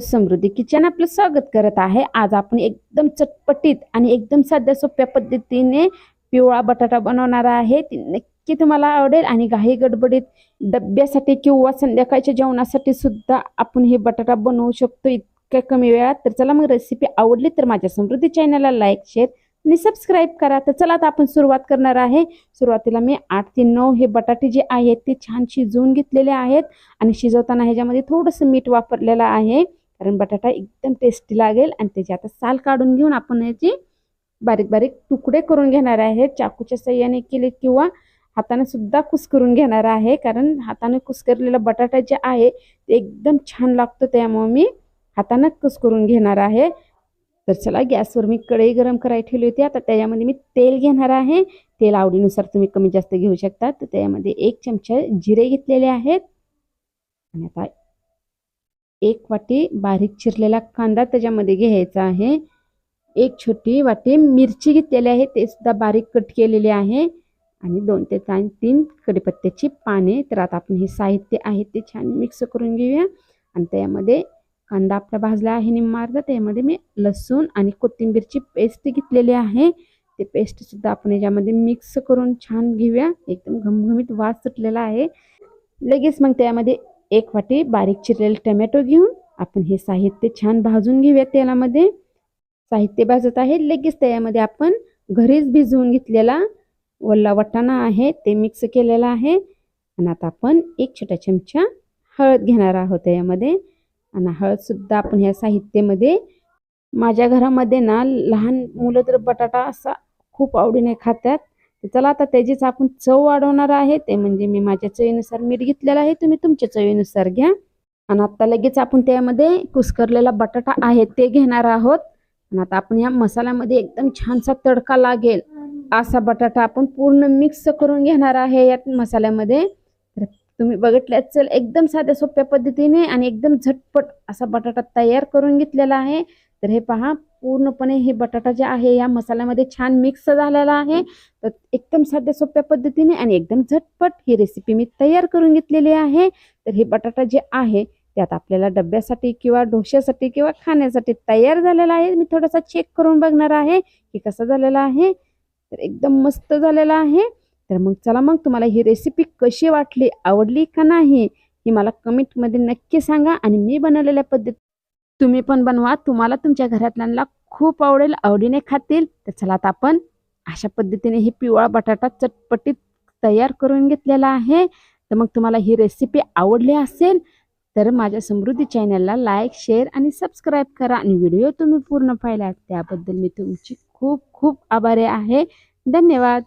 समृद्धी kitchen आपलं स्वागत करत आहे. आज आपण एकदम चटपटीत आणि एकदम साध्या सोप्या पद्धतीने पिवळा बटाटा बनवणार आहे. ती नक्की तुम्हाला आवडेल आणि घाई गडबडीत डब्यासाठी किंवा संध्याकाळच्या जेवणासाठी सुद्धा आपण हे बटाटा बनवू शकतो इतक्या कमी वेळात. तर चला मग रेसिपी आवडली तर माझ्या समृद्धी चॅनलला लाईक शेअर आणि सबस्क्राईब करा. तर चला आता आपण सुरुवात करणार आहे. सुरुवातीला मी आठ ते नऊ हे बटाटे जे आहेत ते छान शिजवून घेतलेले आहेत आणि शिजवताना ह्याच्यामध्ये थोडंसं मीठ वापरलेलं आहे. कारण बटाटा एकदम टेस्टी लागेल आणि त्याची आता साल काढून घेऊन आपण याची बारीक बारीक तुकडे करून घेणार आहे. चाकूच्या सहाय्याने केले किंवा हाताने सुद्धा कुस्करून घेणार आहे. कारण हाताने कुस्करलेला बटाटा जे आहे ते एकदम छान लागतो. त्यामुळे मी हाताने कुस्करून घेणार आहे. तर चला गॅसवर मी कढई गरम करायला ठेवली होती. आता त्याच्यामध्ये मी तेल घेणार आहे. तेल आवडीनुसार तुम्ही कमी जास्त घेऊ शकता. तर त्यामध्ये एक चमचा जिरे घेतलेले आहेत. आणि आता एक वाटी बारीक चिरलेला कांदा त्याच्यामध्ये घ्यायचा आहे. एक छोटी वाटी मिरची घेतलेली आहे ते सुद्धा बारीक कट केलेली आहे. आणि दोन ते तीन तीन कडीपत्त्याची पाने. तर आता आपण हे साहित्य आहे ते छान मिक्स करून घेऊया. आणि त्यामध्ये कांदा आपला भाजला आहे निम्मा अर्धा. त्यामध्ये मी लसूण आणि कोथिंबीरची पेस्ट घेतलेली आहे. ते पेस्टसुद्धा आपण याच्यामध्ये मिक्स करून छान घेऊया. एकदम घमघमीत वास सुटलेला आहे. लगेच मग त्यामध्ये एक वाटी बारीक चिरलेले टमॅटो घेऊन आपण हे साहित्य छान भाजून घेऊया तेलामध्ये. साहित्य भाजत आहे लगेच त्यामध्ये आपण घरीच भिजवून घेतलेला वल्ला वटाणा आहे ते मिक्स केलेला आहे. आणि आता आपण एक छोटा चमचा हळद घेणार आहोत यामध्ये. आणि हळदसुद्धा आपण ह्या साहित्यामध्ये माझ्या घरामध्ये ना लहान मुलं तर बटाटा असा खूप आवडीने खातात. तर चला आता त्याचीच आपण चव वाढवणार आहे ते म्हणजे मी माझ्या चवीनुसार मीठ घेतलेलं आहे तुम्ही तुमच्या चवीनुसार घ्या. आणि आता लगेच आपण त्यामध्ये कुस्करलेला बटाटा आहे ते घेणार आहोत. आणि आता आपण या मसाल्यामध्ये एकदम छानसा तडका लागेल. असा बटाटा आपण पूर्ण मिक्स करून घेणार आहे या मसाल्यामध्ये. तुम्ही बघितल्यात चल एकदम साध्या सोप्या पद्धतीने आणि एकदम झटपट असा बटाटा तयार करून घेतलेला आहे. तर हे पहा पूर्णपणे हे बटाटा जे आहे या मसाल्यामध्ये छान मिक्स झालेला आहे. तर एकदम साध्या सोप्या पद्धतीने आणि एकदम झटपट ही रेसिपी मी तयार करून घेतलेली आहे. तर हे बटाटा जे आहे त्यात आपल्याला डब्यासाठी किंवा डोश्यासाठी किंवा खाण्यासाठी तयार झालेला आहे. मी थोडासा चेक करून बघणार आहे की कसा झालेला आहे. तर एकदम मस्त झालेला आहे. तर मग चला मग तुम्हाला ही रेसिपी कशी वाटली आवडली का नाही ही मला कमेंटमध्ये नक्की सांगा आणि मी बनवलेल्या पद्धती तुम्ही पण बनवा. तुम्हाला तुमच्या घरातल्यांना खूप आवडेल आवडीने खातील. तर चला आता आपण अशा पद्धतीने हे पिवळा बटाटा चटपटीत तयार करून घेतलेला आहे. तर मग तुम्हाला ही रेसिपी आवडली असेल तर माझ्या समृद्धी चॅनलला लाईक शेअर आणि सबस्क्राईब करा आणि व्हिडिओ तुम्ही पूर्ण पाहिला त्याबद्दल मी तुमची खूप खूप आभारी आहे. धन्यवाद.